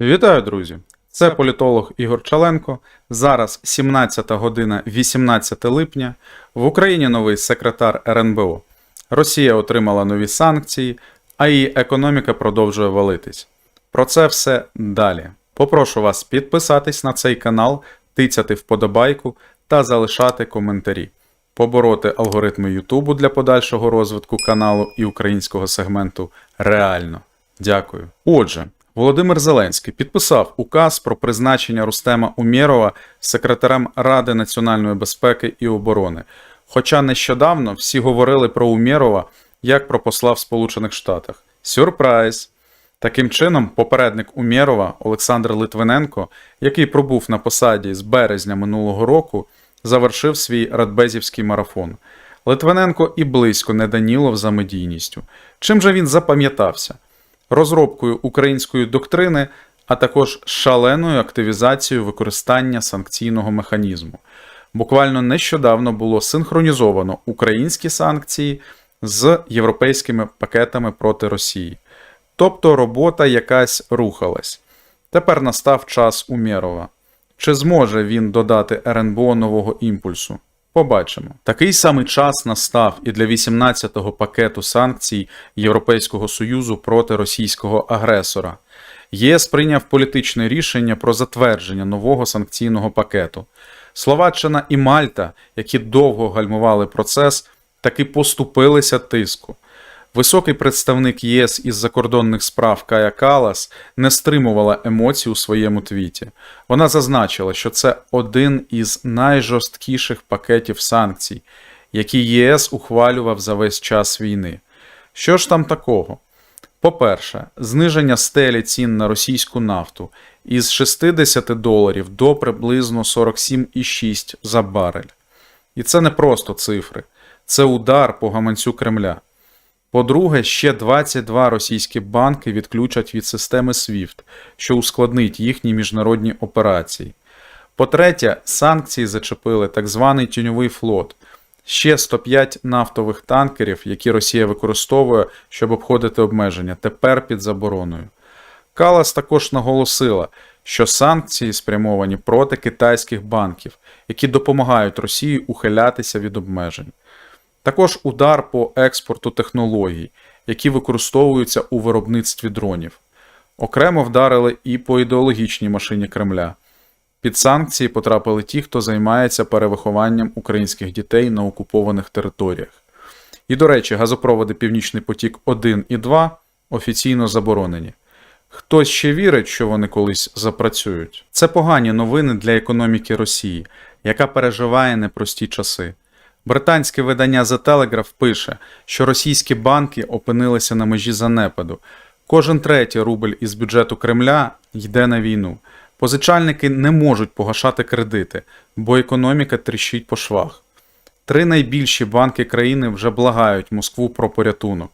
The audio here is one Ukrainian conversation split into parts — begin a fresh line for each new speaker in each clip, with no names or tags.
Вітаю, друзі! Це політолог Ігор Чаленко. Зараз 17 година 18 липня. В Україні новий секретар РНБО. Росія отримала нові санкції, а її економіка продовжує валитись. Про це все далі. Попрошу вас підписатись на цей канал, тицяти вподобайку та залишати коментарі. Побороти алгоритми Ютубу для подальшого розвитку каналу і українського сегменту реально. Дякую. Отже, Володимир Зеленський підписав указ про призначення Рустема Умєрова секретарем Ради національної безпеки і оборони. Хоча нещодавно всі говорили про Умєрова як про посла в Сполучених Штатах. Сюрприз! Таким чином, попередник Умєрова Олександр Литвиненко, який пробув на посаді з березня минулого року, завершив свій радбезівський марафон. Литвиненко і близько не Данілов за медійністю. Чим же він запам'ятався? Розробкою української доктрини, а також шаленою активізацією використання санкційного механізму. Буквально нещодавно було синхронізовано українські санкції з європейськими пакетами проти Росії. Тобто робота якась рухалась. Тепер настав час Умєрова. Чи зможе він додати РНБО нового імпульсу? Побачимо. Такий самий час настав і для 18-го пакету санкцій Європейського Союзу проти російського агресора. ЄС прийняв політичне рішення про затвердження нового санкційного пакету. Словаччина і Мальта, які довго гальмували процес, таки поступилися тиску. Високий представник ЄС із закордонних справ Кая Калас не стримувала емоцій у своєму твіті. Вона зазначила, що це один із найжорсткіших пакетів санкцій, які ЄС ухвалював за весь час війни. Що ж там такого? По-перше, зниження стелі цін на російську нафту із 60 доларів до приблизно 47,6 за барель. І це не просто цифри, це удар по гаманцю Кремля. По-друге, ще 22 російські банки відключать від системи SWIFT, що ускладнить їхні міжнародні операції. По-третє, санкції зачепили так званий тіньовий флот, ще 105 нафтових танкерів, які Росія використовує, щоб обходити обмеження, тепер під забороною. Калас також наголосила, що санкції спрямовані проти китайських банків, які допомагають Росії ухилятися від обмежень. Також удар по експорту технологій, які використовуються у виробництві дронів. Окремо вдарили і по ідеологічній машині Кремля. Під санкції потрапили ті, хто займається перевихованням українських дітей на окупованих територіях. І, до речі, газопроводи Північний потік 1 і 2 офіційно заборонені. Хтось ще вірить, що вони колись запрацюють. Це погані новини для економіки Росії, яка переживає непрості часи. Британське видання The Telegraph пише, що російські банки опинилися на межі занепаду. Кожен третій рубль із бюджету Кремля йде на війну. Позичальники не можуть погашати кредити, бо економіка тріщить по швах. Три найбільші банки країни вже благають Москву про порятунок.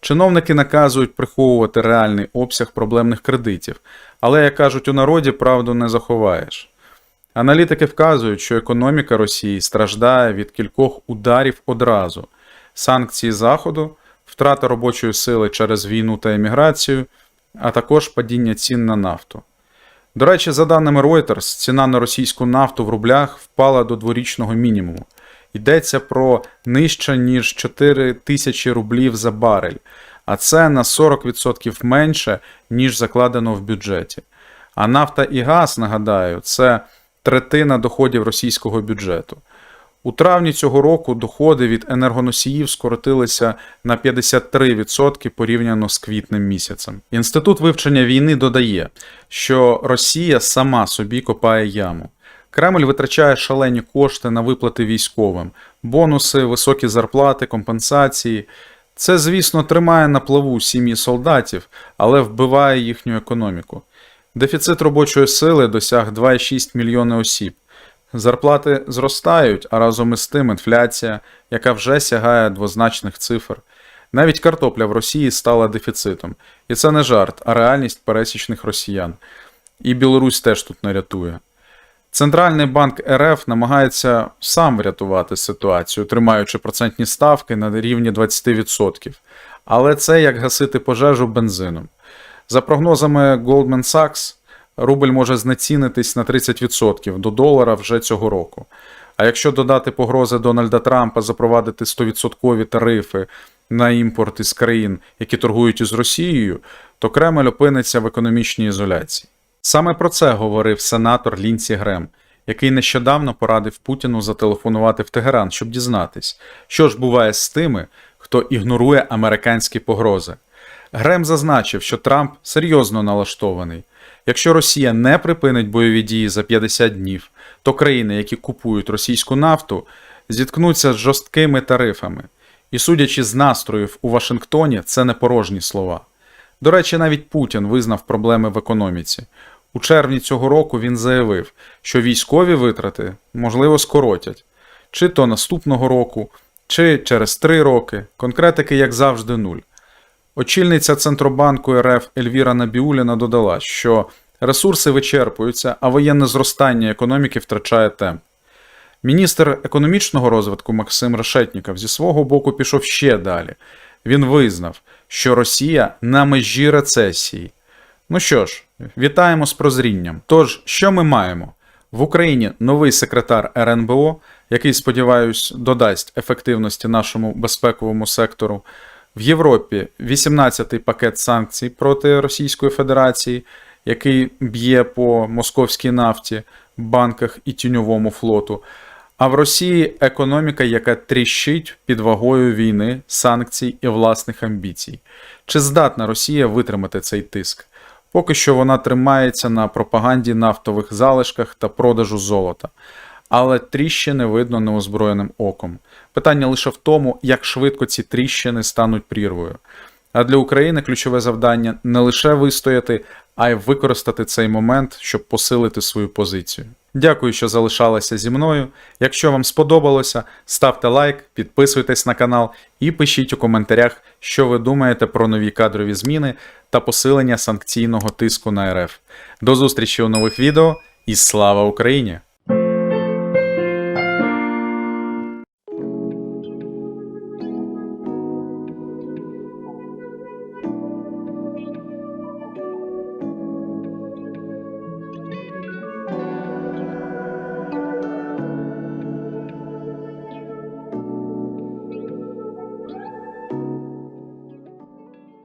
Чиновники наказують приховувати реальний обсяг проблемних кредитів, але, як кажуть у народі, правду не заховаєш. Аналітики вказують, що економіка Росії страждає від кількох ударів одразу: санкції Заходу, втрата робочої сили через війну та еміграцію, а також падіння цін на нафту. До речі, за даними Reuters, ціна на російську нафту в рублях впала до дворічного мінімуму. Йдеться про нижче, ніж 4 тисячі рублів за барель, а це на 40% менше, ніж закладено в бюджеті. А нафта і газ, нагадаю, це третина доходів російського бюджету. У травні цього року доходи від енергоносіїв скоротилися на 53% порівняно з квітнем місяцем. Інститут вивчення війни додає, що Росія сама собі копає яму. Кремль витрачає шалені кошти на виплати військовим, бонуси, високі зарплати, компенсації. Це, звісно, тримає на плаву сім'ї солдатів, але вбиває їхню економіку. Дефіцит робочої сили досяг 2,6 мільйони осіб. Зарплати зростають, а разом із тим інфляція, яка вже сягає двозначних цифр. Навіть картопля в Росії стала дефіцитом. І це не жарт, а реальність пересічних росіян. І Білорусь теж тут не рятує. Центральний банк РФ намагається сам врятувати ситуацію, тримаючи процентні ставки на рівні 20%. Але це як гасити пожежу бензином. За прогнозами Goldman Sachs, рубль може знецінитись на 30% до долара вже цього року. А якщо додати погрози Дональда Трампа запровадити 100% тарифи на імпорт із країн, які торгують із Росією, то Кремль опиниться в економічній ізоляції. Саме про це говорив сенатор Лінсі Грем, який нещодавно порадив Путіну зателефонувати в Тегеран, щоб дізнатись, що ж буває з тими, хто ігнорує американські погрози. Грем зазначив, що Трамп серйозно налаштований. Якщо Росія не припинить бойові дії за 50 днів, то країни, які купують російську нафту, зіткнуться з жорсткими тарифами. І судячи з настроїв у Вашингтоні, це не порожні слова. До речі, навіть Путін визнав проблеми в економіці. У червні цього року він заявив, що військові витрати можливо скоротять, чи то наступного року, чи через три роки. Конкретики, як завжди, нуль. Очільниця Центробанку РФ Ельвіра Набіуліна додала, що ресурси вичерпуються, а воєнне зростання економіки втрачає темп. Міністр економічного розвитку Максим Решетніков зі свого боку пішов ще далі. Він визнав, що Росія на межі рецесії. Ну що ж, вітаємо з прозрінням. Тож, що ми маємо? В Україні новий секретар РНБО, який, сподіваюсь, додасть ефективності нашому безпековому сектору. В Європі 18-й пакет санкцій проти Російської Федерації, який б'є по московській нафті, банках і тіньовому флоту. А в Росії економіка, яка тріщить під вагою війни, санкцій і власних амбіцій. Чи здатна Росія витримати цей тиск? Поки що вона тримається на пропаганді нафтових залишках та продажу золота. Але тріщини видно неозброєним оком. Питання лише в тому, як швидко ці тріщини стануть прірвою. А для України ключове завдання не лише вистояти, а й використати цей момент, щоб посилити свою позицію. Дякую, що залишалися зі мною. Якщо вам сподобалося, ставте лайк, підписуйтесь на канал і пишіть у коментарях, що ви думаєте про нові кадрові зміни та посилення санкційного тиску на РФ. До зустрічі у нових відео і слава Україні!